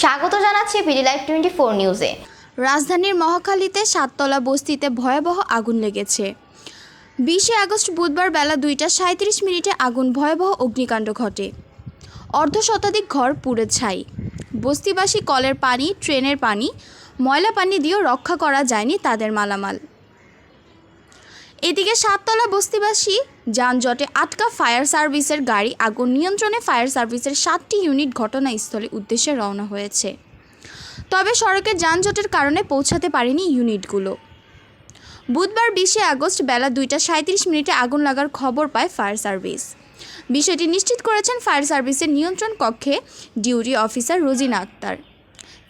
স্বাগত জানাচ্ছি BD live twenty four নিউজে। রাজধানীর মহাখালীতে সাততলা বস্তিতে ভয়াবহ আগুন লেগেছে। বিশে আগস্ট বুধবার বেলা দুইটা সাঁত্রিশ মিনিটে আগুন ভয়াবহ অগ্নিকাণ্ড ঘটে। অর্ধ শতাধিক ঘর পুড়ে ছাই। বস্তিবাসী কলের পানি, ট্রেনের পানি, ময়লা পানি দিয়েও রক্ষা করা যায়নি তাদের মালামাল। এদিকে সাততলা বস্তিবাসী যানজটে আটকা ফায়ার সার্ভিসের গাড়ি আগুন নিয়ন্ত্রণে ফায়ার সার্ভিসের সাতটি ইউনিট ঘটনাস্থলে উদ্দেশ্যে রওনা হয়েছে। তবে সড়কে যানজটের কারণে পৌঁছাতে পারেনি ইউনিটগুলো। বুধবার বিশে আগস্ট বেলা দুইটা সাঁত্রিশ মিনিটে আগুন লাগার খবর পায় ফায়ার সার্ভিস। বিষয়টি নিশ্চিত করেছেন ফায়ার সার্ভিসের নিয়ন্ত্রণ কক্ষে ডিউটি অফিসার রোজিনা আক্তার।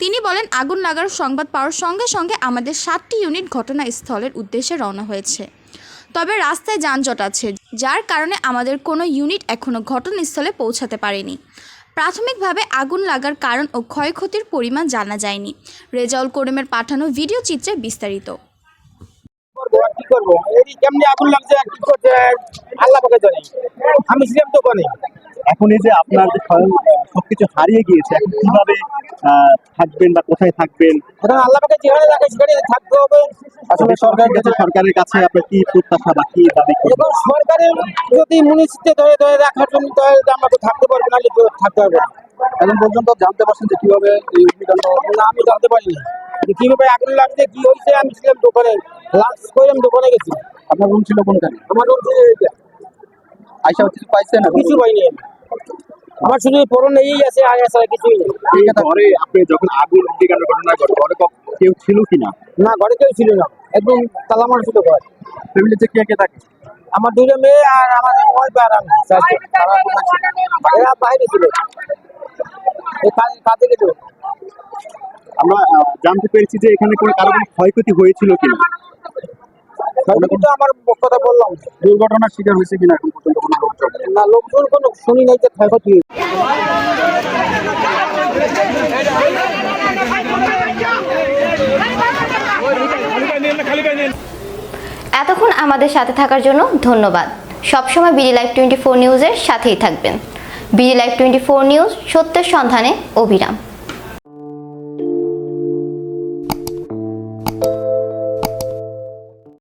তিনি বলেন, আগুন লাগার সংবাদ পাওয়ার সঙ্গে সঙ্গে আমাদের সাতটি ইউনিট ঘটনাস্থলের উদ্দেশ্যে রওনা হয়েছে। তবে রাস্তায় যানজট আছে, যার কারণে আমাদের কোনো ইউনিট এখনও ঘটনাস্থলে পৌঁছাতে পারেনি। প্রাথমিকভাবে আগুন লাগার কারণ ও ক্ষয়ক্ষতির পরিমাণ জানা যায়নি। রেজাউল করিমের পাঠানো ভিডিও চিত্রে বিস্তারিত। করব? এই কেমনি আগুন লাগছে কি করছে আল্লাহ পাকে জানে আমি ছিলাম দোকানে এখন এই যে আপনার যে স্বয়ং সবকিছু হারিয়ে গিয়েছে এখন কীভাবে থাকবেন বা কোথায় থাকবেন? এখন আল্লাহ পাকে যেখানে রাখে সেখানে থাকতে হবে। আসলে সরকার কাছে সরকারের কাছে আপনার কি প্রত্যাশা বা কি দাবি? এখন সরকারের যদি মুনিশিতে ধরে ধরে রাখার জন্য তাহলে আমাকে থাকতে পারব না তো থাকতে পারব না। এখন পর্যন্ত জানতে পারছেন যে কীভাবে এই অগ্নিকাণ্ড আমি জানতে পারিনি। কীভাবে আগুন লাগছে কি হয়েছে আমি ছিলাম দোকানে। লাঞ্চ করে আমি দোকানে গেছি। আপনার রুম ছিল কোনখানে? আমার রুম ছিল এইটা। আইসা কিছু পাইছেন না কিছু পাইনি আমার শুধু পরন এই আছে আর আছে কিছুই নেই। ঘরে আপনি যখন আগুন অগ্নিকাণ্ড ঘটনা ঘটে ঘরে কেউ ছিল কিনা? না ঘরে কেউ ছিল না। একদম তালা মার ছিল ঘর। ফ্যামিলিতে কে কে থাকে? আমার দুটো মেয়ে আর আমার ওয়াইফ আর আমি? এরা বাইরে ছিল। কাজে গেছিল। আমরা জানতে পেরেছি যে এখানে কোনো কারও ক্ষয়ক্ষতি হয়েছিল কিনা। কিন্তু আমার কথা বললাম। দুর্ঘটনার শিকার হয়েছে কিনা এখন পর্যন্ত কোনো লোকজন না লোকজন কোনো শুনি নাই যে ক্ষয়ক্ষতি এতক্ষণ আমাদের সাথে থাকার জন্য ধন্যবাদ। সবসময় বিডি লাইভ টোয়েন্টি ফোর নিউজের সাথেই থাকবেন। BD live twenty four news সত্যের সন্ধানে অবিরাম